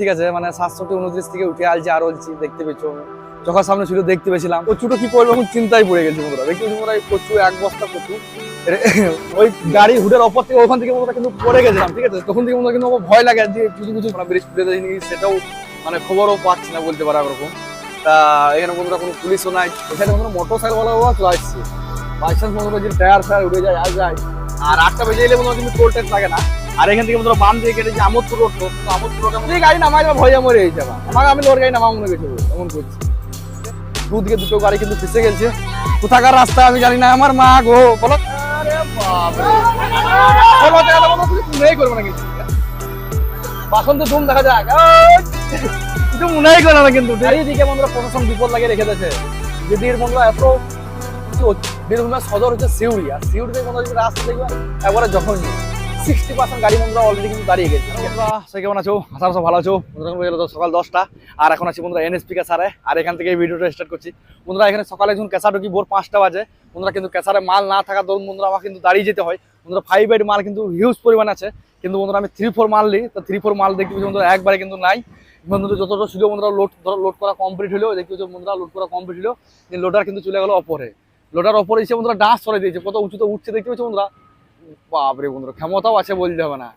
ঠিক আছে মানে সাতষট্টি, উনত্রিশ থেকে উঠে আলছি, আর বলছি দেখতে পেয়েছ। চোখের সামনে ছিল দেখতে পেয়েছিলাম। কচুটা কি করব এখন চিন্তায় পড়ে গেছি দেখতে পেয়েছি বন্ধুরা, এই কচু এক বস্তা কচু ওই গাড়ি হুডের অপর থেকে ওখান থেকে বন্ধুরা কিন্তু পড়ে গেছিলাম, ঠিক আছে? তখন থেকে বন্ধুরা কিন্তু আমার ভয় লাগে যে কিছু কিছু মানে ব্রিজ সেটাও মানে খবরও পাচ্ছি না বলতে পারা ওরকম। তা এখানে বন্ধুরা কোনো পুলিশও নাই। এখানে বন্ধুরা মোটর সাইকেল ওরা চলে আসছে বাই চান্স বন্ধুরা যদি টায়ার ফায়ার উড়ে যায়, আর যায়। আর আটটা বেজে এলে বন্ধুরা কিন্তু টোল ট্যাক্স লাগে না। আর এখান থেকে বন্ধুরা বাম দিয়ে কেটে যে আমোদপুর রোড তো আমোদপুর রোড এই গাড়ি নামাই যাবে ভয়ে মরে এই যাবা আমাকে আমি লোর গাড়ি নামাবো মনে গেছি এমন করছি। দুদিকে দুটো গাড়ি কিন্তু ফেসে গেছে। কোথাকার রাস্তা আমি জানি না আমার মা গো বলো। মনেই করবে না কিন্তু বাসন্ত ধুম দেখা যাক! কিছু মনেই করে না কিন্তু। চারিদিকে বন্ধুরা প্রশাসন বিপদ লাগিয়ে রেখে দিয়েছে। দিদির বন্ধুরা এত হচ্ছে? বীরভূমের সদর হচ্ছে সিউড়ি। আর সিউড়িতে বন্ধুরা রাস্তা দেখবে একবারে যখন সিক্সটি পার্সেন্ট গাড়ি বন্ধুরা অলরেডি কিন্তু দাঁড়িয়ে গেছে। বন্ধুরা কেমন আছো? আশা করছ ভালো আছো। বন্ধুরা সকাল দশটা। আর এখন আছি বন্ধুরা এনএসপি কেসারে আর এখান থেকে ভিডিওটা স্টার্ট করছি। বন্ধুরা, এখানে সকালে যখন কেসা ঢুকি, ভোর পাঁচটা বাজে। বন্ধুরা, কিন্তু কেসারে মাল না থাকা দরুন বন্ধুরা, আমার কিন্তু দাঁড়িয়ে যেতে হয়। বন্ধুরা ফাইভ এইট মাল কিন্তু হিউজ পরিমাণ আছে। কিন্তু বন্ধুরা, আমি থ্রি ফোর মাল নিই। তো থ্রি ফোর মাল দেখতে বন্ধুরা, একবারে কিন্তু নাই। বন্ধুরা যতটা ছিল বন্ধুরা লোড ধরো লোড করা কমপ্লিট হলো পাচ্ছি বন্ধুরা লোড করা কমপ্লিট হলো লোডার কিন্তু চলে গেলো অপরে। লোডার অপরে এসে বন্ধুরা ডাস সরে দিয়েছে। কত উঁচুতে উঠছে দেখতে পাচ্ছি বন্ধুরা? বাপরে বন্ধুরা, ক্ষমতাও আছে বলতে হবে না।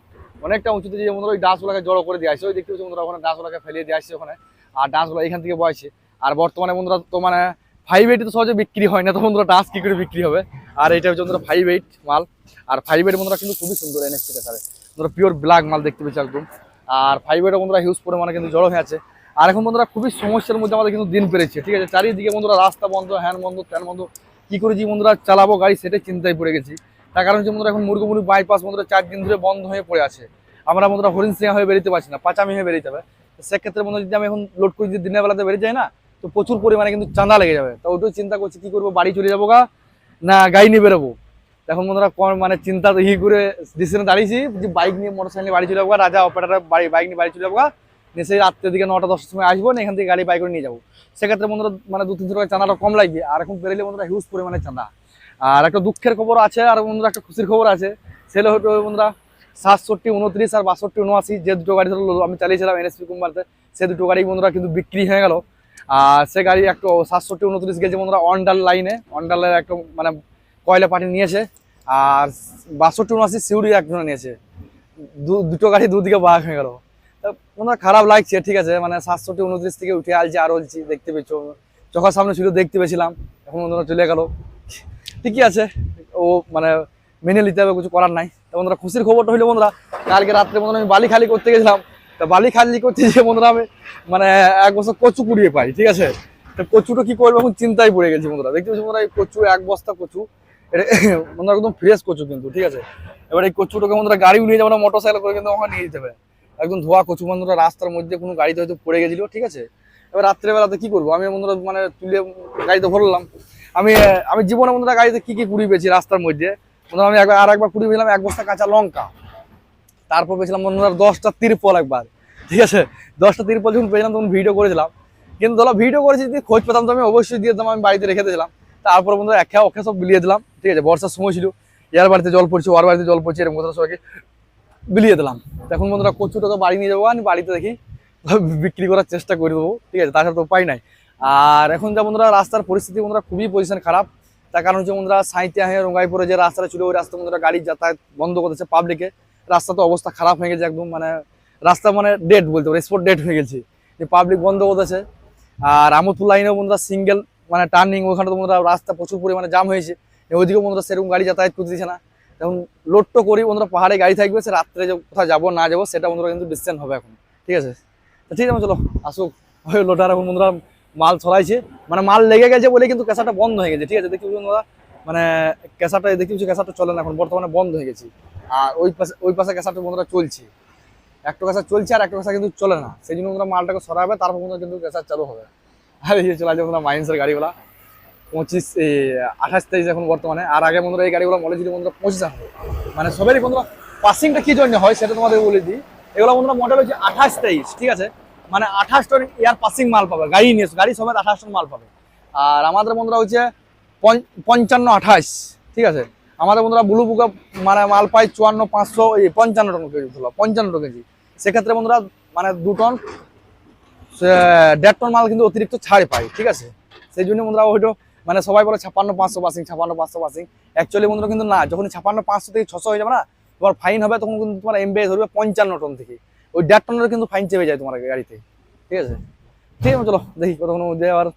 অনেকটা উঁচুতে যে বন্ধুরা ওই ডাঁসগুলোকে জড়ো করে দিয়ে আসছে ওই দেখতে পাচ্ছি বন্ধুরা, ওখানে ডাঁসগুলোকে ফেলিয়ে দিয়ে আসছে ওখানে। আর ডাঁসগুলো এখান থেকে বয়ছে আর বর্তমানে বন্ধুরা তো মানে ফাইভ এইট তো সহজে বিক্রি হয় না, তো বন্ধুরা ডাঁস কি করে বিক্রি হবে? আর এটা হচ্ছে বন্ধুরা ফাইভ এইট মাল। আর ফাইভ এইট বন্ধুরা কিন্তু খুবই সুন্দর এনএস থেকে স্যার বন্ধুরা পিওর ব্ল্যাক মাল দেখতে পেয়েছি একদম। আর ফাইভ এইট বন্ধুরা হিউজ পরিমাণে কিন্তু জড়ো হয়ে আছে। আর এখন বন্ধুরা খুবই সমস্যার মধ্যে আমাদের কিন্তু দিন পেরেছে, ঠিক আছে? চারিদিকে বন্ধুরা রাস্তা বন্ধ, হ্যান বন্ধ, ত্যান বন্ধ। কি করে যে বন্ধুরা, চালাবো গাড়ি সেটাই চিন্তায় পড়ে গেছি। তার কারণ হচ্ছে এখন মুরগুমুড়ি বাইপাস বন্ধুরা চার দিন ধরে বন্ধ হয়ে পড়ে আছে। আমরা বন্ধুরা হরিণ সিংহ হয়ে বেরোতে পারছি না, পাঁচামি হয়ে বেরোতে হবে। তো সেক্ষেত্রে বন্ধু যদি আমি এখন লোড করে, যদি দিনের বেলাতে বেরিয়ে যাই না, তো প্রচুর পরিমাণে কিন্তু চাঁদা লেগে যাবে। তো ওটাই চিন্তা করছি, কি করব, বাড়ি চলে যাব গা? না, গাড়ি নিয়ে বেরোবো। এখন বন্ধুরা মানে চিন্তা ই করে ডিসিশনে দাঁড়িয়েছি, যে বাইক নিয়ে মোটর সাইকেল বাড়ি চলে যাব রাজা অপারেটার বাড়ি বাইক নিয়ে বাড়ি চলে যাব নিয়ে সেই রাত্রের দিকে নটা, দশটার সময় আসব না এখান থেকে গাড়ি বাইক করে নিয়ে যাব। সেক্ষেত্রে বন্ধুরা মানে দু তিনশো টাকা চাঁদাটা কম লাগবে। আর এখন বেরোলে বন্ধুরা হিউজ পরিমাণে চাঁদা। আর একটা দুঃখের খবর আছে, আর বন্ধুরা একটা খুশির খবর আছে। সেটা হলো বন্ধুরা সাতষট্টি, উনত্রিশ আর বাষট্টি, উনআশি, যে দুটো গাড়ি আমি চালিয়েছিলাম এনএসপি কোম্পানিতে সে দুটো গাড়ি বন্ধুরা কিন্তু বিক্রি হয়ে গেল। আর সে গাড়ি একটু সাতষট্টি, উনত্রিশ গেছে বন্ধুরা অন্ডার লাইনে অন্ডালের একটা মানে কয়লা পার্টি নিয়েছে। আর বাষট্টি, উনআশি সিউড়ি একজনে নিয়েছে। দু- দুটো গাড়ি দুদিকে বাঘ হয়ে গেল। বন্ধুরা খারাপ লাগছে, ঠিক আছে মানে সাতষট্টি, উনত্রিশ থেকে উঠে আলছি, আর বলছি দেখতে পেয়েছ। চোখের সামনে ছিল দেখতে পেয়েছিলাম, এখন বন্ধুরা চলে গেল। ঠিকই আছে। ও মানে মেনে নিতে হবে, কিছু করার নাই। তো বন্ধুরা, খুশির খবরটা হইল বন্ধুরা, কালকে রাত্রে বন্ধুরা আমি বালি খালি করতে গেছিলাম। তো বালি খালি করতে গিয়ে বন্ধুরা আমি মানে এক বছর কচু কুড়িয়ে পাই, ঠিক আছে? তো কচুটা কি করব এখন চিন্তায় পড়ে গেছি বন্ধুরা। দেখতে পাচ্ছি বন্ধুরা, এই কচু এক বস্তা কচু। এটা বন্ধুরা একদম ফ্রেশ কচু কিন্তু, ঠিক আছে? এবার এই কচুটাকে বন্ধুরা গাড়ি নিয়ে যাব না মোটর সাইকেল করে কিন্তু ওখানে নিয়ে যেতে হবে। একদম ধোয়া কচু বন্ধুরা, রাস্তার মধ্যে কোনো গাড়িতে হয়তো পড়ে গেছিল, ঠিক আছে? এবার রাত্রেবেলাতে কি করব? আমি বন্ধুরা মানে তুলে গাড়িতে ভরলাম। আমি আমি জীবনে বন্ধুরা গাড়িতে কি কি কুড়ি পেয়েছি রাস্তার মধ্যে। আমি একবার, আর একবার কুড়ি পেলাম এক বস্তা কাঁচা লঙ্কা। তারপর পেয়েছিলাম বন্ধুরা দশটা তিরপল একবার, ঠিক আছে? দশটা তিরপল যখন পেয়েছিলাম তখন ভিডিও করেছিলাম। কিন্তু ধরো ভিডিও করেছি, যদি খোঁজ পেতাম তো আমি অবশ্যই দিয়ে দিতাম, আমি বাড়িতে রেখে দিয়েছিলাম। তারপর বন্ধুরা একে অখে সব বিলিয়ে দিলাম, ঠিক আছে? বর্ষার সময় ছিল ইয়ার বাড়িতে জল পড়ছে ওর বাড়িতে জল পড়ছে, এরকম কথা সবাইকে বিলিয়ে দিলাম। এখন বন্ধুরা কচুটাকে বাড়ি নিয়ে যাব, আমি বাড়িতে দেখি, বিক্রি করার চেষ্টা করে দেবো, ঠিক আছে? তাছাড়া তো উপায় নাই। আর এখন যা বন্ধুরা রাস্তার পরিস্থিতি বন্ধুরা খুবই পজিশন খারাপ, তার কারণ হচ্ছে বন্ধুরা সাঁইতিয়া হয়ে রঙ্গাইপুরে যে রাস্তাটা ছিল, ওই রাস্তা বন্ধুরা গাড়ি যাতায়াত বন্ধ করেছে পাবলিকে রাস্তা তো অবস্থা খারাপ হয়ে গেছে একদম মানে রাস্তা মানে ডেট বলতে পারো স্পট ডেট হয়ে গেছে। যে পাবলিক বন্ধ করেছে আর আমোদপুর লাইনেও বন্ধুরা সিঙ্গেল মানে টার্নিং ওখানে তো বন্ধুরা রাস্তা প্রচুর পরিমাণে জাম হয়েছে। ওইদিকেও বন্ধুরা সেরকম গাড়ি যাতায়াত করতে দিচ্ছে না। এখন লোডটো করি, বন্ধুরা পাহাড়ে গাড়ি থাকবে, সে রাত্রে কোথাও যাব, না যাব, সেটা বন্ধুরা কিন্তু ডিসিশন হবে এখন। ঠিক আছে? ঠিক আছে, চলো, আসুক। ওই লোটার এখন বন্ধুরা মাল ছড়াইছে। মানে মাল লেগে গেছে বলে কিন্তু ক্যাসাটা বন্ধ হয়ে গেছে, ঠিক আছে? দেখি মানে ক্যাসাটা দেখি ক্যাসাটা চলে না, এখন বর্তমানে বন্ধ হয়ে গেছে। আর ওই পাশে ওই পাশে ক্যাসাটা বন্ধুরা চলছে। একটা ক্যাসা চলছে আর একটা ক্যাসা কিন্তু চলে না। সেই জন্য বন্ধুরা মালটাকে সরাবে, তারপর বন্ধুরা কিন্তু ক্যাসা চালু হবে। আর, এই চলে আসছে বন্ধুরা মাইন্সের গাড়িগুলা পঁচিশ আঠাশ তেইশ এখন বর্তমানে। আর আগে বন্ধুরা এই গাড়িগুলো মনে ছিল বন্ধুরা পঁচিশ হবে মানে সবেরই বন্ধুরা পাসিংটা কি জন্য হয় সেটা তোমাদের বলে দিই। এগুলো বন্ধুরা মডেল হচ্ছে আঠাশ তেইশ, ঠিক আছে? মানে আঠাশ টন এয়ার পাসিং মাল পাবে, গাড়ি নিয়ে গাড়ি সমেত আঠাশ টন মাল পাবে। আর আমাদের বন্ধুরা হচ্ছে পঞ্চান্ন আঠাশ, ঠিক আছে? আমাদের বন্ধুরা ব্লু বুকা মানে মাল পাই চুয়ান্ন, পাঁচশো, এই পঞ্চান্ন টন কেজি, ধরো, পঞ্চান্ন টাকা কেজি। সেক্ষেত্রে বন্ধুরা মানে দু টন দেড় টন মাল কিন্তু অতিরিক্ত ছাড় পাই ঠিক আছে? সেই জন্য বন্ধুরা ওইটা মানে সবাই বলে ছাপান্ন, পাঁচশো পাসিং ছাপান্ন, পাঁচশো পাসিং অ্যাকচুয়ালি বন্ধুরা কিন্তু না যখন ছাপান্ন, পাঁচশো থেকে ছশো হয়ে যাবে না তোমার ফাইন হবে, তখন কিন্তু তোমার এমবিআই ধরবে পঞ্চান্ন টন থেকে। ওই দেড় টনের কিন্তু ফাইন চেপে যায় তোমার গাড়িতে। ঠিক আছে? ঠিক আছে চলো দেখি কতক্ষণ মধ্যে আবার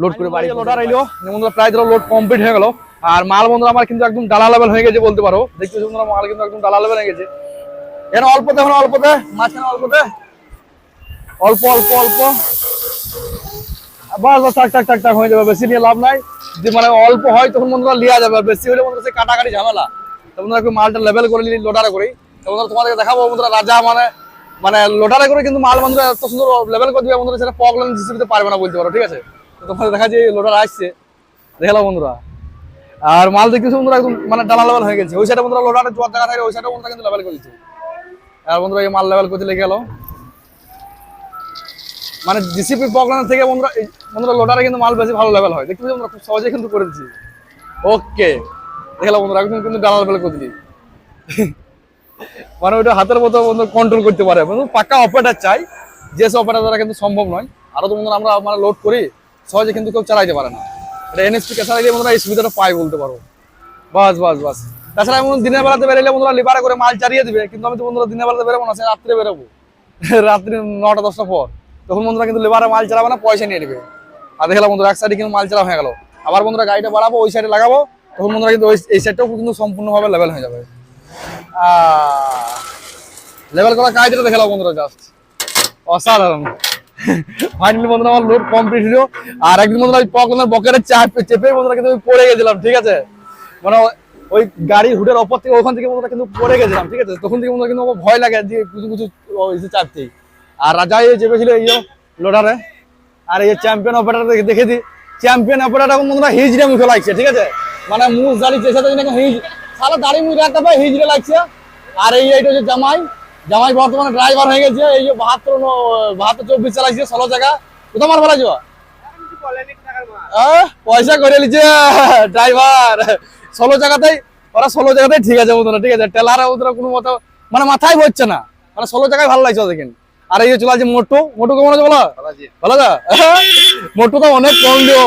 লোড করে বাড়ি লোডার আইলো বন্ধুরা প্রায় ধরো লোড কমপ্লিট হয়ে গেল। আর মাল বন্ধুরা আমার কিন্তু একদম ডালা লেভেল হয়ে গেছে বলতে পারো। দেখতে বন্ধুরা মাল কিন্তু একদম ডালা লেভেল হয়ে গেছে। এখানে অল্পতে এখন অল্পতে মাঝখানে অল্পতে। অল্প অল্প অল্প। বাস টাক টাক টাক টাক হয়ে যাবে বেশি নিয়ে লাভ নাই। যদি মানে অল্প হয় তখন বন্ধুরা লিয়া যাবে। বেশি হলে বন্ধুরা সে কাটাকাটি ঝামেলা। তো বন্ধুরা মালটা লেভেল করে নিলি লোডারে করি। তো বন্ধুরা তোমাদেরকে দেখাবো বন্ধুরা রাজা মানে মানে লোডারে করে কিন্তু মাল বন্ধুরা এত সুন্দর লেভেল করে দিবে বন্ধুরা, সেটা প্রবলেম জিসিবিতে পারবে না বলতে পারো, ঠিক আছে? তোমাদের দেখা যায় লোডার আসছে। দেখাল বন্ধুরা। আর মাল দেখতে বন্ধুরা একদম মানে ডালা লেভেল হয়ে গেছে। ওই সাইডে বন্ধুরা লোডারে জোয়ার দেখা থাকে ওই সাইডে বন্ধুরা কিন্তু লেভেল করে দিচ্ছে আর বন্ধুরা এই মাল লেভেল করতে লেগে গেল। মানে জিসিপি প্রবলেম থেকে বন্ধুরা বন্ধুরা লোটারে কিন্তু মাল বেশি ভালো লেভেল হয়। দেখতে বন্ধুরা, খুব সহজে কিন্তু করে দিচ্ছি ওকে দেখলাম বন্ধুরা, একদম কিন্তু ডালা লেভেল করে দিলি। মানে ওইটা হাতের মতো কন্ট্রোল করতে পারে। বন্ধু পাক্কা অপারেটার চাই। যে সব অপারেটার দ্বারা কিন্তু সম্ভব নয়। আরও তো বন্ধুরা আমরা মানে লোড করি, সহজে কিন্তু কেউ চালাইতে পারে না। এটা এনএসপি কে বন্ধুরা এই সুবিধাটা পাই বলতে পারো। বাস বাস বাস। তাছাড়া এমন দিনের বেলাতে বেরোলে বন্ধুরা লিবারে করে মাল চালিয়ে দিবে। কিন্তু আমি তো বন্ধুরা দিনের বেলাতে বেরোবো না, সে রাত্রে বেরোবো। রাত্রি নটা, দশটা পর। তখন বন্ধুরা কিন্তু লেবারে মাল চালাবে না, পয়সা নিয়ে নেবে। আর দেখলাম বন্ধুরা এক সাইডে কিন্তু মাল চালা হয়ে গেল। আবার বন্ধুরা গাড়িটা বাড়াবো, ওই সাইডে লাগাবো। তখন বন্ধুরা কিন্তু ওই এই সাইডটাও কিন্তু সম্পূর্ণভাবে লেভেল হয়ে যাবে। লেভেল করা কাজটা দেখালাম বন্ধুরা জাস্ট অসাধারণ। ফাইনালি বন্ধুরা আমার লোড কমপ্লিট হলো। আর একদিন বন্ধুরা ওই বকেটের চাপ চেপে বন্ধুরা কিন্তু পড়ে গেছিলাম, ঠিক আছে? মানে ওই হুডের ওপর থেকে ওখান থেকে বন্ধুরা কিন্তু পড়ে গেছিলাম, ঠিক আছে? তখন থেকে বন্ধুরা কিন্তু আমার ভয় লাগে যে কিছু কিছু চাপতেই আর রাজা এই চেপেছিল এই লোডারে আর এই চ্যাম্পিয়ন অপারেটার দেখে দিই। চ্যাম্পিয়ন অপারেটার বন্ধুরা হিজড়ে মুখে লাগছে ঠিক আছে? মানে মুখ দাঁড়িয়ে চেষে থাকে হিজ সারা দাড়ি মুখে একটা পায় হিজড়ে লাগছে। আর এই এইটা হচ্ছে জামাই। জামাই বর্তমানে ড্রাইভার হয়ে গেছে এই যে বাহাত্তর বাহাত্তর চব্বিশ চালাইছে ষোলো জায়গা। কোথাও মার ফেলা যাওয়া পয়সা করে নিচ্ছে ড্রাইভার ষোলো জায়গাতেই ওরা ষোলো জায়গাতেই ঠিক আছে বন্ধুরা ঠিক আছে। টেলার ওদের কোনো মতো মানে মাথায় হচ্ছে না। মানে ষোলো জায়গায় ভালো লাগছে দেখেন আর এই যে চলে আছে মোটু। মোটু কেমন আছে বলো? ভালো যা মোটু তো অনেক কম দিও।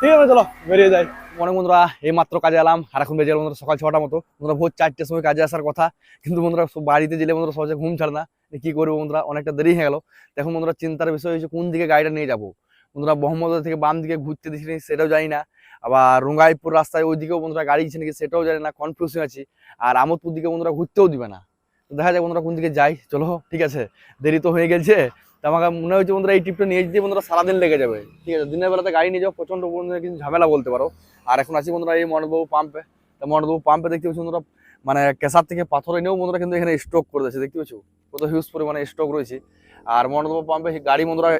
ঠিক আছে চলো বেরিয়ে যাই। মনে বন্ধুরা এই মাত্র কাজে এলাম আর এখন বেজে বন্ধুরা, সকাল ছটা মতো। বন্ধুরা, ভোর চারটের সময় কাজে আসার কথা, কিন্তু বন্ধুরা বাড়িতে গেলে বন্ধুরা সহজে ঘুম ছাড়ে না। কি করব বন্ধুরা, অনেকটা দেরি হয়ে গেল। এখন বন্ধুরা, চিন্তার বিষয় হয়েছে কোন দিকে গাড়িটা নিয়ে যাব। বন্ধুরা মোহাম্মদ থেকে বাম দিকে ঘুরতে দিচ্ছি সেটাও জানি না। আবার রঙ্গাইপুর রাস্তায় ওই দিকেও বন্ধুরা গাড়ি দিচ্ছে নাকি সেটাও জানি না কনফিউজ হয়ে আছি। আর আমোদপুর দিকে বন্ধুরা ঘুরতেও দিবে না। দেখা যায় বন্ধুরা কোন দিকে যাই। চলো, ঠিক আছে। দেরি তো হয়ে গেছে। তো আমাকে মনে হচ্ছে বন্ধুরা, এই ট্রিপটা নিয়ে যেতে বন্ধুরা সারাদিন লেগে যাবে। ঠিক আছে, দিনের বেলাতে গাড়ি নিয়ে যাওয়া প্রচণ্ড বন্ধুরা কিন্তু ঝামেলা বলতে পারো। আর এখন আছি বন্ধুরা, এই মনবাবু পাম্পে তো মনবাবু পাম্পে দেখতে পাচ্ছি বন্ধুরা মানে কেসার থেকে পাথর এনেও বন্ধুরা কিন্তু এখানে স্টক করে দিয়েছে, দেখতে পাচ্ছ? কত হিউজ পরিমাণে স্টক রয়েছে। আর মনবাবু পাম্পে গাড়ি বন্ধুরা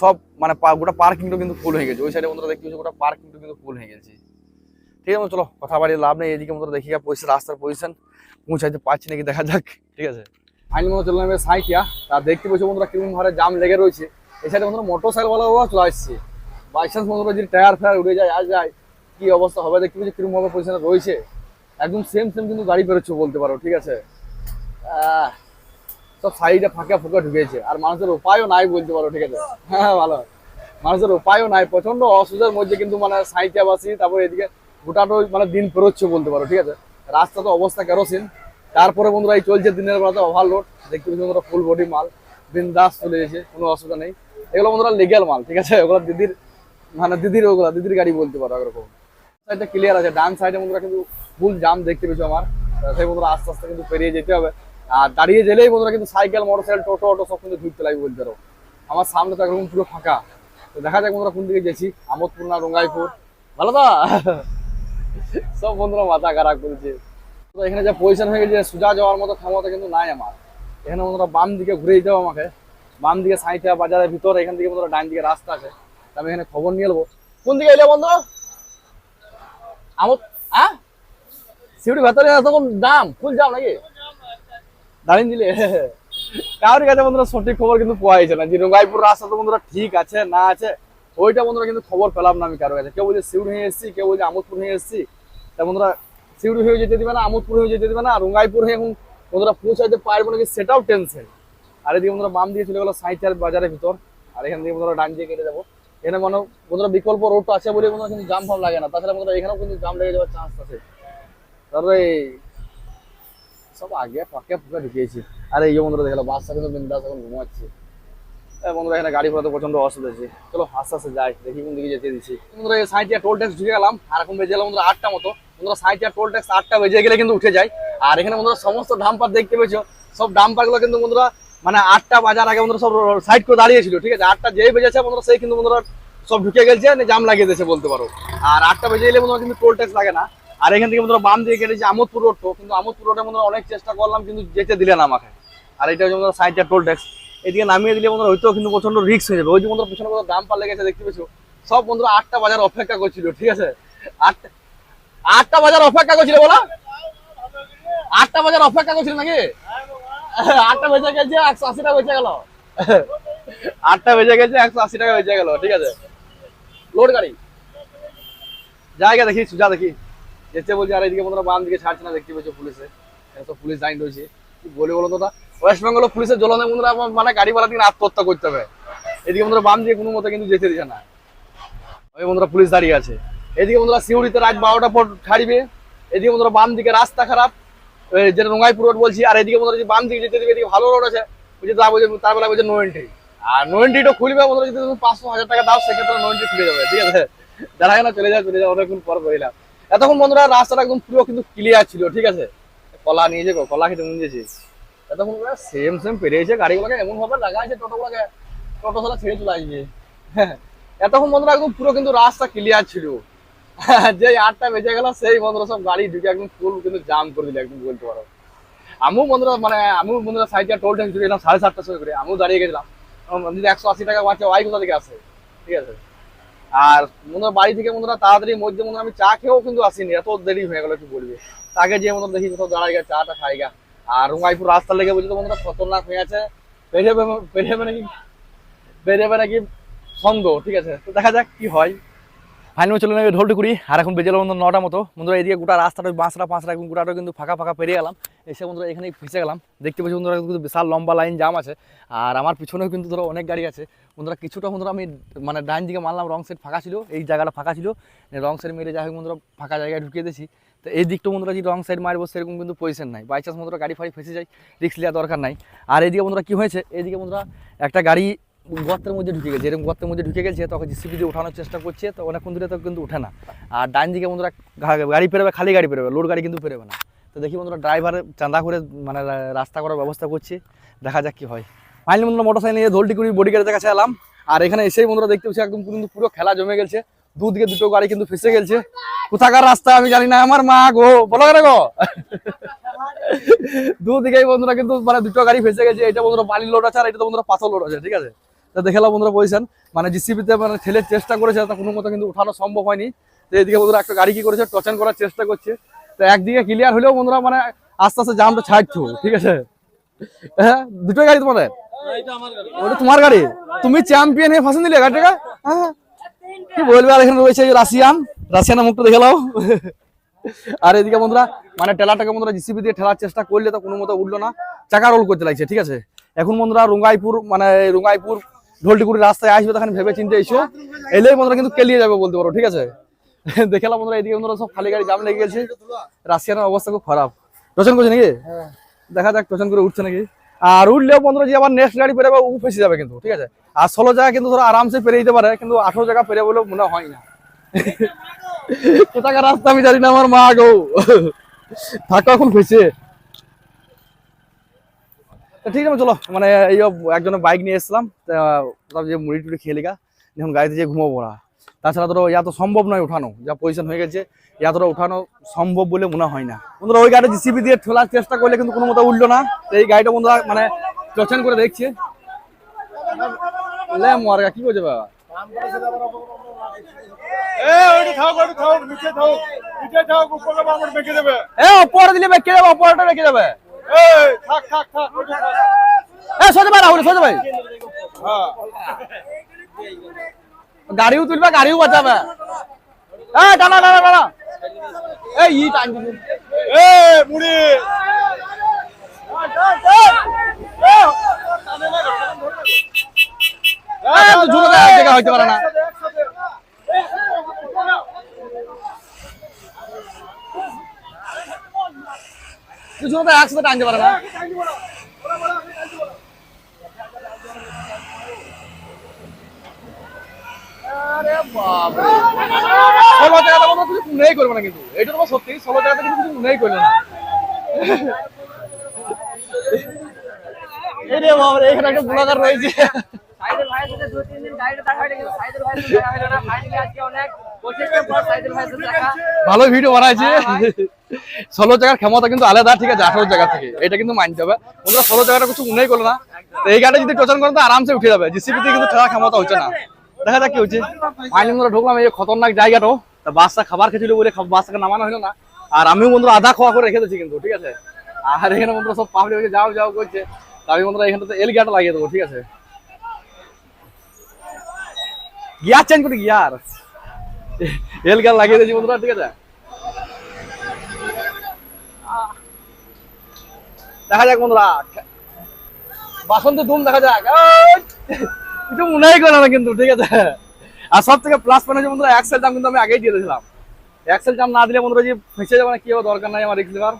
সব মানে গোটা পার্কিংটা কিন্তু ফুল হয়ে গেছে। ওই সাইডে বন্ধুরা দেখতে পাচ্ছি, গোটা পার্কিংটা কিন্তু ফুল হয়ে গেছে। ঠিক আছে চলো, কথা বাড়িয়ে লাভ নেই। এদিকে বন্ধুরা দেখি পয়সা রাস্তার পজিশন পৌঁছাইতে পারছি নাকি, দেখা যাক। ঠিক আছে। আইন চলে সাইকিয়া। তা দেখতে পাচ্ছি বন্ধুরা কীরকম ভাবে জাম লেগে রয়েছে। সাইডে বন্ধুরা মোটর সাইকেল ওরা চলে আসছে। বাই চান্স বন্ধুরা যদি টায়ার ফায়ার উড়ে যায় আর যায়, কি অবস্থা হবে? দেখতে পাচ্ছি কীরকম ভাবে পজিশনে রয়েছে। একদম সেম সেম কিন্তু গাড়ি বেরোচ্ছে বলতে পারো, ঠিক আছে? সব সাইডে ফাঁকা ফুঁকা ঢুকেছে। আর মানুষের উপায়ও নাই বলতে পারো, ঠিক আছে? হ্যাঁ ভালো। মানুষের উপায়ও নাই প্রচণ্ড অসুবিধার মধ্যে কিন্তু মানে সাইকিয়া বাসি তারপর এদিকে গোটাটা মানে দিন পেরোচ্ছে বলতে পারো, ঠিক আছে? রাস্তা তো অবস্থা কেরোসিন। তারপরে বন্ধুরা এই চলছে দিনের বেলাতে ওভারলোড দেখতে পাচ্ছি বন্ধুরা ফুল বডি মাল। বিন্দাস চলে গেছে, কোনো অসুবিধা নেই। এগুলো বন্ধুরা লিগেল মাল, ঠিক আছে? ওগুলো দিদির মানে দিদির ওগুলো, দিদির গাড়ি বলতে পারো এরকম সাইডটা ক্লিয়ার আছে, ডান সাইডে বন্ধুরা কিন্তু ফুল জাম দেখতে পেয়েছ আমার। সেই বন্ধুরা আস্তে আস্তে কিন্তু পেরিয়ে যেতে হবে। আর দাঁড়িয়ে গেলেই বন্ধুরা কিন্তু সাইকেল মোটরসাইকেল টোটো, অটো সব কিন্তু ঘুরতে লাগবে বলতে পারো। আমার সামনে তো একদম পুরো ফাঁকা। তো দেখা যাক বন্ধুরা কোন দিকে গেছি। আমোদপুর না রঙ্গাইপুর ভালো তো? সব বন্ধুরা মাথা খারাপ করেছে। এখানে যে পজিশন হয়ে গেছে, সোজা যাওয়ার মতো ক্ষমতা কিন্তু নাই আমার। এখানে বন্ধুরা বাম দিকে ঘুরে যেতে হবে আমাকে। বাম দিকে সাঁইথিয়া বাজারের ভিতরে, এখান থেকে বন্ধুরা ডান দিকে রাস্তা আছে। আমি এখানে খবর নিয়ে নেব। কোন দিকে এলে বন্ধু? আমত হ্যাঁ? সিউড়ি ভেতরে তখন দাম ফুল যাও নাকি? দাঁড়িয়ে দিলে। কারোর কাছে বন্ধুরা সঠিক খবর কিন্তু পাওয়া যাচ্ছে না। যে রঙ্গাইপুর রাস্তা তো বন্ধুরা ঠিক আছে, না আছে, ওইটা বন্ধুরা কিন্তু খবর পেলাম না আমি কারোর কাছে। কেউ বলছে সিউড়ি হয়ে এসেছি, কেউ বলছে আমোদপুর হয়ে এসেছি। তা বন্ধুরা সিউড়ি হয়ে যেতে দিবে না, আমোদপুর হয়ে যেতে দিবে না রঙ্গাইপুর হয়ে এখন বন্ধুরা পৌঁছাইতে পারব নাকি সেটাও টেনশন আর এদিকে বন্ধুরা বাম দিয়ে চলে গেলো সাঁইচার বাজারের ভিতর, আর এখান থেকে বন্ধুরা ডান দিয়ে কেটে যাব এখানে মানে বন্ধুরা বিকল্প রোড আছে বলে বন্ধুরা কিন্তু জাম ফাম লাগে না। তাছাড়া বন্ধুরা এখানেও কিন্তু জাম লেগে যাওয়ার চান্স আছে। তারপরে সব আগে ফাঁকে ফুকে ঢুকিয়েছি। আর এই বন্ধুরা দেখল বাসটা কিন্তু বিন্দাস এখন ঘুমাচ্ছে। বন্ধুরা এখানে গাড়ি ঘোড়াতে প্রচণ্ড অসুবিধা আছে চলো আস্তে আস্তে যাই, দেখি কোন দিকে যেতে দিচ্ছি। বন্ধুরা সাঁইটিয়া টোল ট্যাক্স ঢুকে গেলাম, আর এখন বেজে গেলাম বন্ধুরা আটটা মতো। বন্ধুরা সাঁইটিয়া টোল ট্যাক্স আটটা বেজে গেলে কিন্তু উঠে যায়। আর এখানে বন্ধুরা, সমস্ত ডাম্পার দেখতে পেয়েছ? সব ডাম্পারগুলো কিন্তু বন্ধুরা মানে আটটা বাজার আগে বন্ধুরা সব সাইড করে দাঁড়িয়েছিল, ঠিক আছে? আটটা যেই বেজেছে, বন্ধুরা, সেই কিন্তু বন্ধুরা সব ঢুকে গেছে জাম লাগিয়ে দিয়েছে বলতে পারো। আর আটটা বেজে গেলে বন্ধুরা কিন্তু টোল ট্যাক্স লাগে না। আর এখান থেকে বন্ধুরা বাম দিয়ে কেটেছে আমোদপুর রোড তো, কিন্তু আমোদপুর রোডে বন্ধুরা অনেক চেষ্টা করলাম, কিন্তু যেতে দিলে না আমাকে। আর এটা হচ্ছে বন্ধুরা সাইডটা টোল ট্যাক্স এদিকে নামিয়ে দিলে বন্ধুরা হয়তো কিন্তু প্রচণ্ড রিস্ক হয়ে যাবে। ওই যে বন্ধুরা পিছনে কোথাও দাম পাল্লে গেছে দেখতে পেয়েছ? সব বন্ধুরা আটটা বাজার অপেক্ষা করছিল, ঠিক আছে? আটটা আটটা বাজার অপেক্ষা করছিল বলা? আটটা বাজার অপেক্ষা করছিল নাকি? আটটা বেজে গেছে, একশো আশি টাকা বেঁচে গেল। আটটা বেজে গেছে, একশো আশি টাকা বেঁচে গেল, ঠিক আছে? লোড গাড়ি। জায়গা দেখি, সুজা দেখি। যেতে বলছি, আর এদিকে বন্ধুরা বাম দিকে ছাড়ছে না, দেখতে পেয়েছ পুলিশে। এখানে তো পুলিশ লাইন রয়েছে। কি বলে বলো তো ওয়েস্ট বেঙ্গল পুলিশের জ্বলনে বন্ধুরা মানে গাড়ি ভাড়া দিকে আত্মহত্যা করতে হবে। এদিকে বন্ধুরা বাম দিকে কোনো মতো কিন্তু যেতে দিচ্ছে না। ওই বন্ধুরা পুলিশ দাঁড়িয়ে আছে। এদিকে বন্ধুরা সিউড়িতে রাত বারোটা পর ছাড়িবে। এদিকে বন্ধুরা বাম দিকে রাস্তা খারাপ। যেটা রঙ্গাইপুর রোড বলছি আর এদিকে বন্ধুরা বাম দিকে যেতে দিবে এদিকে ভালো রোড আছে। বুঝে তা বলছে তার বেলা বলছে নো এন্ট্রি আর নো এন্ট্রিটা খুলবে বন্ধুরা যদি তুমি পাঁচশো হাজার টাকা দাও সেক্ষেত্রে নো এন্ট্রি খুলে যাবে ঠিক আছে? দেখা না চলে যাও চলে যাও অনেকক্ষণ পর করিলাম এতক্ষণ বন্ধুরা রাস্তাটা একদম পুরো কিন্তু ক্লিয়ার ছিল ঠিক আছে? কলা নিয়েছে গো, কলা খেতে মুঞ্জেছি এতক্ষণ সেম সেম পেরিয়েছে গাড়িগুলোকে এমন ভাবে লাগা আছে টোটোগুলোকে টোটো সালা ছেড়ে চলে আসবে। হ্যাঁ, এতক্ষণ বন্ধুরা একদম পুরো কিন্তু রাস্তা ক্লিয়ার ছিল। যে আটটা বেজে গেল, সেই বন্ধুরা সব গাড়ি ঢুকে একদম ফুল কিন্তু জাম করে দিল, একদম বলতে পারো। আমিও বন্ধুরা মানে আমিও বন্ধুরা সাইডে টোল ট্যাক্স ঢুকে গেলাম, সাড়ে সাতটার সময় করে। আমিও দাঁড়িয়ে গেছিলাম। যদি একশো আশি টাকা বাঁচে, ওয়াই কোথা থেকে আসে? ঠিক আছে? আর বন্ধুরা, বাড়ি থেকে বন্ধুরা, তাড়াতাড়ি মধ্যে বন্ধুরা, আমি চা খেয়েও কিন্তু আসিনি, এত দেরি হয়ে গেলো, একটু বলবে। তাকে যে বন্ধুরা দেখি কোথাও দাঁড়াই গা চাটা খাই গা। আর রুমাইপুর রাস্তা লেগে বলছি তো বন্ধুরা, খতরনাক হয়ে আছে। বেরিয়ে বেরিয়ে নাকি? বেরিয়ে নাকি সন্দেহ, ঠিক আছে? তো দেখা যাক কি হয়। ফাইনাল চলে নেবে ঢোলটুকুরি আর এখন বেজে বন্ধু নটা মতো। বন্ধুরা, এদিকে গোটা রাস্তাটা বাঁচটা পাঁচটা এখন গোটাটা কিন্তু ফাঁকা ফাঁকা পেরিয়ে গেলাম। এসে বন্ধুরা এখানে ফেসে গেলাম। দেখতে পাচ্ছি বন্ধুরা, কিন্তু বিশাল লম্বা লাইন জাম আছে। আর আমার পিছনেও কিন্তু ধরো অনেক গাড়ি আছে। বন্ধুরা, কিছুটা বন্ধুরা আমি মানে ডাইন দিকে মারলাম রং সাইড ফাঁকা ছিল। এই জায়গাটা ফাঁকা ছিল। রং সেট মেরে যাই হোক বন্ধুরা, ফাঁকা জায়গায় ঢুকিয়ে দিয়েছি। তো এই দিকটা বন্ধুরা যদি রং সাইড মারবো, সেরকম কিন্তু পজিশন নাই। বাই চান্স বন্ধুরা, গাড়ি ফাড়ি ফেসে যায় রিক্স নেওয়ার দরকার নাই। আর এদিকে বন্ধুরা কী হয়েছে? এদিকে বন্ধুরা, একটা গাড়ি গর্তের মধ্যে ঢুকে গেছে। এরকম গর্তের মধ্যে ঢুকে গেছে, তখন জিসিপি দিয়ে উঠানোর চেষ্টা করছে, তো অনেকক্ষণ ধরে তো কিন্তু উঠে না। আর ডাইন দিকে বন্ধুরা গাড়ি পেরোবে খালি গাড়ি পেরোবে লোড গাড়ি কিন্তু পেরোবে না। তো দেখি বন্ধুরা ড্রাইভার চাঁদা করে মানে রাস্তা করার ব্যবস্থা করছে। দেখা যাক কি হয়। ফাইনালি বন্ধুরা মোটর সাইকেল নিয়ে ধোলটি করে বডি গাড়ির কাছে এলাম। আর এখানে এসেই বন্ধুরা দেখতে পাচ্ছি, একদম কিন্তু পুরো খেলা জমে গেছে। দুদিকে দুটো গাড়ি কিন্তু ফেসে গেছে। কোথাকার রাস্তা আমি জানি না, আমার মা গো, বলো কেন গো? দুদিকেই বন্ধুরা কিন্তু মানে দুটো গাড়ি ফেসে গেছে। এটা বন্ধুরা বালির লোড আছে, আর এটা তো বন্ধুরা পাথর লোড আছে, ঠিক আছে? তো দেখলাম বন্ধুরা পজিশন মানে জিসিপিতে মানে ঠেলে চেষ্টা করেছে, তা কোনো মতো কিন্তু উঠানো সম্ভব হয়নি। তো এদিকে বন্ধুরা একটা গাড়ি কি করেছে টচন করার চেষ্টা করছে। তো একদিকে ক্লিয়ার হলেও বন্ধুরা মানে আস্তে আস্তে জামটা ছাড়ছো, ঠিক আছে? হ্যাঁ দুটোই গাড়ি তোমাদের? ওটা তোমার গাড়ি? তুমি চ্যাম্পিয়ন হয়ে ফাঁসে দিলে গাড়িটাকে? হ্যাঁ। কি বলবে আর এখানে রয়েছে রাশিয়ান রাশিয়ানের মুখটা দেখে আর এদিকে বন্ধুরা মানে টেলাটাকে বন্ধুরা জিসিপি দিয়ে ঠেলার চেষ্টা করলে তো কোনো মতো উঠল না। চাকা রোল করতে লাগছে, ঠিক আছে? এখন বন্ধুরা রুঙ্গাইপুর মানে রুঙ্গাইপুর ঢোলটিকুড়ি রাস্তায় আসবে তখন ভেবে চিন্তে এসো। এলেই বন্ধুরা কিন্তু কেলিয়ে যাবে বলতে পারো ঠিক আছে? দেখলাম বন্ধুরা এদিকে বন্ধুরা সব খালি গাড়ি জাম লেগে গেছে। রাশিয়ানের অবস্থা খুব খারাপ। টোচন করছে নাকি? দেখা যাক টোচন করে উঠছে নাকি? আর উঠলেও বন্ধুরা যে আবার নেক্সট গাড়ি পেরে ও ফেসে যাবে কিন্তু ঠিক আছে? আর ষোলো জায়গা কিন্তু ধরো আরামসে পেরে যেতে পারে কিন্তু আঠারো জায়গা পেরে বলেও মনে হয় না। কোথাকার রাস্তা আমি জানি না আমার মা গো। থাকা এখন তা ঠিক আছে চলো। মানে এই একজনের বাইক নিয়ে ভাবলাম যে মুড়ি টুড়ি খেয়ে লিগা এখন গাড়িতে যেয়ে ঘুমাবো না তাছাড়া ধরো ইয়া তো সম্ভব নয় উঠানো যা পজিশন হয়ে গেছে ইয়া ধরো উঠানো সম্ভব বলে মনে হয় না। বন্ধুরা ওই গাড়ি জিসিবি দিয়ে ঠোলার চেষ্টা করলে কিন্তু কোনো মতো উঠল না। তো এই গাড়িটা বন্ধুরা মানে চচন করে দেখছে। লে মরগা কি করছে বাবা? এ দেবে। অপর দিলে বেঁকে যাবে অপরটা বেঁকে যাবে সোজা ভাই রাহুল সোজা ভাই। হ্যাঁ। গাড়িও তুলবে গাড়িও বাঁচাবে এ টানা টানা টানা এই ই টাইম এ মুড়ি। ঝুলো জায়গায় হইতে পারে না। একসাথে টানতে পারে না। ষোলো টাকাটা কিছু মনেই করবে না কিন্তু। এটা তোমার সত্যি ষোলো টাকাটা কিন্তু কিছু মনেই করবে না। এই রে এখানে একটা গোলাকার রয়েছে। সাইদুল ভাইয়ের সাথে দু তিন দিন গাড়িটা দেখা গেল সাইদুল ভাইয়ের সাথে দেখা হলো না। ফাইনালি আজকে অনেক কোচিংয়ের পর সাইদুল ভাইয়ের সাথে দেখা। ভালো ভিডিও বানাইছে। ষোলো জায়গার ক্ষমতা কিন্তু আলাদা, ঠিক আছে? আঠারো জায়গা থেকে। এটা কিন্তু মানতে হবে। বন্ধুরা, ষোলো জায়গাটা কিছু মনেই করল না। তো এই গাড়ি যদি টোচন করেন তো আরামসে উঠে যাবে। জিসিপিতে কিন্তু ঠেলা ক্ষমতা হচ্ছে না। দেখা যাক কি হচ্ছে। ফাইনালি বন্ধুরা ঢুকলাম, এই খতরনাক জায়গাটাও তা বাসটা খাবার খেয়েছিল বলে বাসটাকে নামানো হলো না। আর আমিও বন্ধুরা আধা খাওয়া করে রেখে দিচ্ছি কিন্তু, ঠিক আছে? আর এখানে বন্ধুরা সব পাবলিক হচ্ছে যাও যাও, করছে। আমি বন্ধুরা এখানটাতে এল গিয়ারটা লাগিয়ে দেবো, ঠিক আছে? গিয়ার চেঞ্জ করি গিয়ার এল গিয়ার লাগিয়ে দিয়েছি বন্ধুরা, ঠিক আছে? দেখা যাক বন্ধুরা। বাসন্তী ধুম দেখা যাক! কিছু মনেই করে না কিন্তু ঠিক আছে? আর সব থেকে প্লাস পয়েন্ট হচ্ছে বন্ধুরা এক্সেল দাম কিন্তু আমি আগেই দিয়ে দিয়েছিলাম। এক্সেল জাম না দিলে বন্ধুরা যে ফেসে যাবে না কি হবে দরকার নাই আমার রিক্স দেওয়ার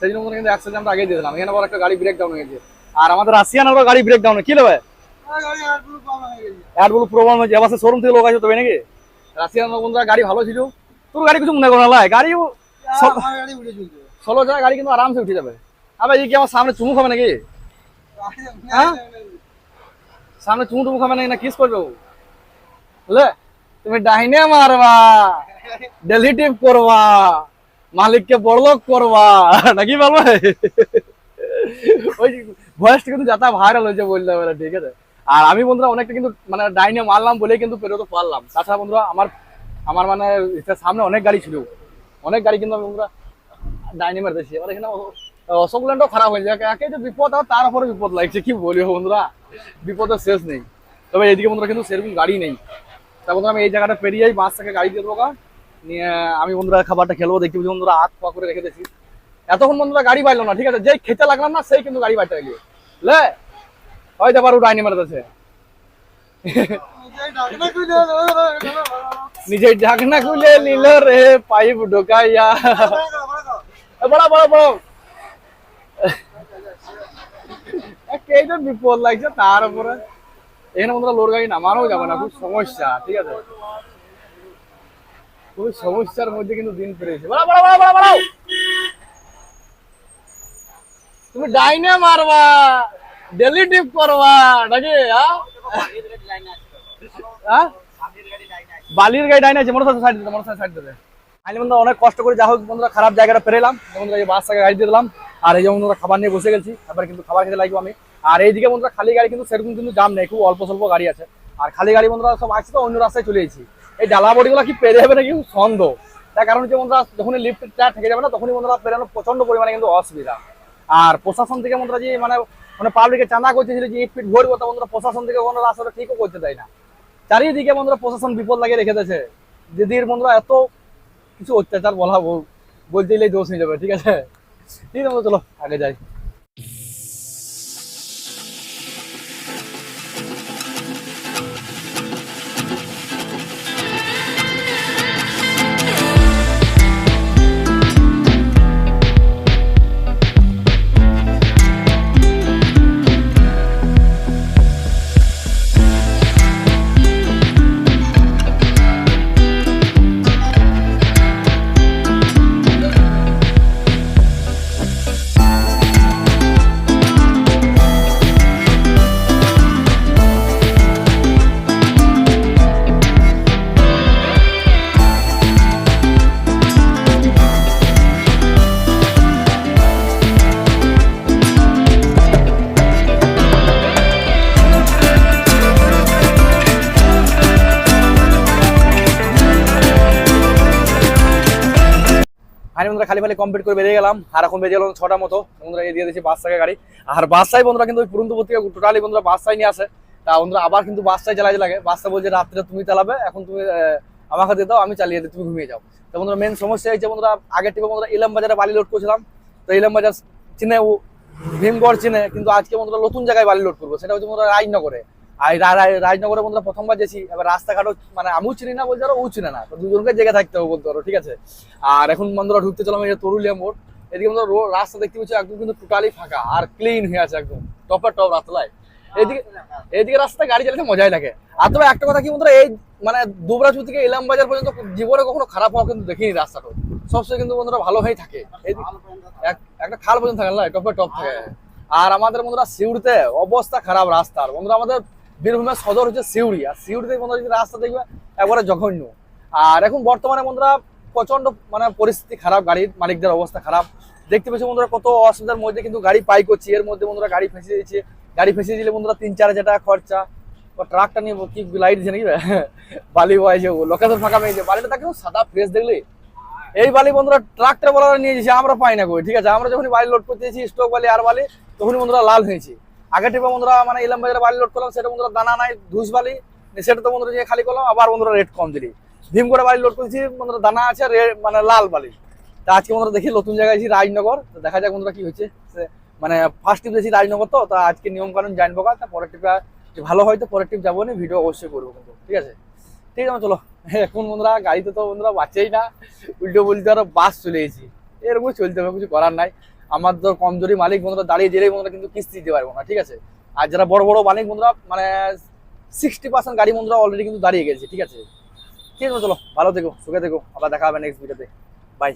সেই জন্য কিন্তু এক্সেল জামটা আগেই দিয়ে দিলাম। এখানে আবার একটা গাড়ি ব্রেক ডাউন হয়ে গেছে। আর আমাদের রাশিয়ানেরও গাড়ি ব্রেক ডাউন কি নেবে এয়ারবুল প্রবলেম হয়েছে আবার শোরুম থেকে লোক আছে তবে নাকি? রাশিয়ান বন্ধুরা গাড়ি ভালো ছিল। তোর গাড়ি কিছু মনে করো না লাই, গাড়ি ষোলো জায়গা গাড়ি কিন্তু আরামসে উঠে যাবে। আবার এই কি আমার সামনে চুমু খাবে নাকি? হ্যাঁ? সামনে চুমু টুমু খাবে নাকি? না কিস করবে? বুঝলে? তুমি ডাইনে মারবা। ডেলিটিভ করবা। মালিককে বড়লোক করবা। নাকি বলবে ওই ভয়েসটা কিন্তু যাতা ভাইরাল হয়েছে পারে ঠিক আছে? আর আমি বন্ধুরা অনেকটা কিন্তু মানে ডাইনে মারলাম বলে কিন্তু পেরোতে পারলাম। তাছাড়া বন্ধুরা, আমার আমার মানে সামনে অনেক গাড়ি ছিল। অনেক গাড়ি কিন্তু আমি বন্ধুরা ডাইনে মারতেছি। এবার এখানে অশোক ল্যান্ডও খারাপ হয়ে যায়। একে যে বিপদ আর তার উপরে বিপদ লাগছে, কি বলি বন্ধুরা? বিপদের শেষ নেই। তবে এইদিকে বন্ধুরা কিন্তু সেরকম গাড়ি নেই। তা বন্ধুরা, আমি এই জায়গাটা পেরিয়ে যাই, বাস থেকে গাড়ি দিয়ে দেবো। নিয়ে, আমি বন্ধুরা খাবারটা খেলব দেখি বন্ধুরা, হাত পা করে রেখে দিয়েছি। এতক্ষণ বন্ধুরা গাড়ি পাইলো না, ঠিক আছে? যেই খেতে লাগলাম না, সেই কিন্তু গাড়ি পাইতে গেলি লে, হয়তো পারু ডাইনি মারতেছে নিজের ঢাকনা খুলে নিল রে, পাইপ ঢোকাইয়া। বড় বড় বড় এইটা বিপদ লাগছে তার উপরে এখানে বন্ধুরা লোর গাড়ি নামানো যাবে না খুব সমস্যা, ঠিক আছে? খুবই সমস্যার মধ্যে কিন্তু দিন পেরেছে তুমি ডাইনে মারবা ডেলি টিপ করবা নাকি বালির গাড়ি ডাইনে আছে মোটরসাইকেল সাইড মোটরসাইকেল সাইড দিতে আমি বন্ধুরা অনেক কষ্ট করে, যা হোক বন্ধুরা, খারাপ জায়গাটা পেরেলাম বন্ধুরা, এই বাস থেকে গাড়ি দিয়ে দিলাম। আর এই যে বন্ধুরা, খাবার নিয়ে বসে গেছি। এবার কিন্তু খাবার খেতে লাগবে আমি। আর এইদিকে বন্ধুরা, খালি গাড়ি কিন্তু সেরকম কিন্তু জাম নেই, খুব অল্প স্বল্প গাড়ি আছে। আর খালি গাড়ি বন্ধুরা সব আসছে তো, অন্য রাস্তায় চলে এসেছি। এই ডালা বডিগুলো কি পেরে যাবে নাকি? সন্দেহ। তার কারণ হচ্ছে বন্ধুরা, যখনই লিফট টায়ার থেকে যাবে না, তখনই বন্ধুরা পেরানো প্রচণ্ড পরিমাণে কিন্তু অসুবিধা। আর প্রশাসন থেকে বন্ধুরা যে মানে মানে পাবলিকে চাঁদা করতেছিল যে ইট ফিট ভরবো, তা বন্ধুরা প্রশাসন থেকে কোনো রাস্তাটা ঠিকও করতে দেয় না। চারিদিকে বন্ধুরা প্রশাসন বিপদ লাগিয়ে রেখে দিয়েছে। দিদির বন্ধুরা, এত কিছু অত্যাচার বলা বল- বলতে গেলেই দোষ হয়ে যাবে ঠিক আছে? ঠিক আছে বন্ধুরা, চলো আগে যাই। ফাইনালি বন্ধুরা, খালি ফালি কমপ্লিট করে বেরিয়ে গেলাম। আর এখন বেরিয়ে গেলাম ছটা মতো। বন্ধুরা, এই দিয়ে দিয়েছি বাস থেকে গাড়ি। আর বাসায় বন্ধুরা কিন্তু ওই পুরন্দপুর থেকে টোটালি বন্ধুরা বাসায় নিয়ে আসে। তা বন্ধুরা, আবার কিন্তু বাসটাই চালাতে লাগে। বাসটা বলছে, রাত্রে তুমি চালাবে, এখন তুমি আমাকে দিয়ে দাও, আমি চালিয়ে দিই, তুমি ঘুমিয়ে যাও। তো বন্ধুরা মেন সমস্যা হয়েছে বন্ধুরা, আগের থেকে বন্ধুরা, ইলাম বাজারে বালি লোড করছিলাম। তো ইলাম বাজার চিনে ভীমগড় চিনে, কিন্তু আজকে বন্ধুরা নতুন জায়গায় বালি লোড করব। সেটা হচ্ছে বন্ধুরা রাজনগরে আর রাজনগরে বন্ধুরা প্রথমবার গেছি, এবার রাস্তাঘাটও মানে আমিও চিনি না বলতে পারো, ও চিনে না দুজনকে জায়গায় থাকতে হবে বলতে পারো, ঠিক আছে? আর এখন বন্ধুরা ঢুকতে চলাম এই যে তরুলিয়া মোড়, এদিকে বন্ধুরা রাস্তা দেখতে পাচ্ছি, একদম কিন্তু টোটালি ফাঁকা, আর ক্লিন হয়ে আছে একদম টপের টপ রাস্তায় এদিকে এদিকে রাস্তায় গাড়ি চালাতে মজাই লাগে। আর তবে একটা কথা কি বন্ধুরা, এই মানে দুবরাজপুর থেকে ইলাম বাজার পর্যন্ত জীবনে কখনো খারাপ হওয়া কিন্তু দেখিনি রাস্তাটা। সবসময় কিন্তু বন্ধুরা ভালো হয়েই থাকে। এক- একটা খাল পর্যন্ত থাকে না টপে টপ থাকে। আর আমাদের বন্ধুরা সিউড়িতে অবস্থা খারাপ রাস্তার। বন্ধুরা আমাদের বীরভূমের সদর হচ্ছে সিউড়ি। আর সিউড়ি থেকে বন্ধুরা যদি রাস্তা দেখবে, একবারে জঘন্য। আর এখন বর্তমানে বন্ধুরা প্রচণ্ড মানে পরিস্থিতি খারাপ, গাড়ির মালিকদের অবস্থা খারাপ। দেখতে পেয়েছি বন্ধুরা কত অসুবিধার মধ্যে কিন্তু গাড়ি পাই করছি। এর মধ্যে বন্ধুরা গাড়ি ফেঁসে দিয়েছে। গাড়ি ফেঁসে দিলে বন্ধুরা তিন চার হাজার টাকা খরচা। ট্রাকটা নিয়ে কি লাইট দিচ্ছে নাকি? বালি বয় যে লোকেশন ফাঁকা পেয়েছে বালিটা তাকে সাদা ফ্রেশ দেখলে। এই বালি বন্ধুরা ট্রাক্টর বলা নিয়ে যাচ্ছে আমরা পাই না কই ঠিক আছে, আমরা যখনই বালি লোড করতে স্টক বালি, আর বালি, তখনই বন্ধুরা লাল হয়েছে। আগে টিপে বন্ধুরা মানে ইলাম বাজারে বালি লোড করলাম, সেটা বন্ধুরা দানা নাই, ধুস বালি। সেটা তো বন্ধুরা যে খালি করলাম, আবার বন্ধুরা রেট কম দিলি। ভীম করে বালি লোড করেছি, বন্ধুরা দানা আছে মানে লাল বালি। তা আজকে বন্ধুরা দেখি নতুন জায়গায় রাজনগর দেখা যাক বন্ধুরা কি হচ্ছে মানে ফার্স্ট ট্রিপ দিয়েছি রাজনগর তো, তা আজকে নিয়ম কানুন জানব তা পরের ট্রিপে ভালো হয় তো পরের ট্রিপ যাব না ভিডিও অবশ্যই করব কিন্তু, ঠিক আছে? ঠিক আছে, চলো। এখন বন্ধুরা গাড়িতে তো বন্ধুরা বাঁচেই না উল্টো বলতে আরও বাস চলে গেছি এরকম চলতে হবে, কিছু করার নাই। আমার তো কমজোরি মালিক বন্ধুরা, দাঁড়িয়ে জেলেই বন্ধুরা কিন্তু কিস্তি দিতে পারব না, ঠিক আছে? আর যারা বড় বড় মালিক বন্ধুরা মানে সিক্সটি পার্সেন্ট গাড়ি বন্ধুরা অলরেডি কিন্তু দাঁড়িয়ে গেছে, ঠিক আছে? ঠিক আছে, চলো, ভালো থেকো, সুখে থেকো, আবার দেখা হবে নেক্সট ভিডিওতে বাই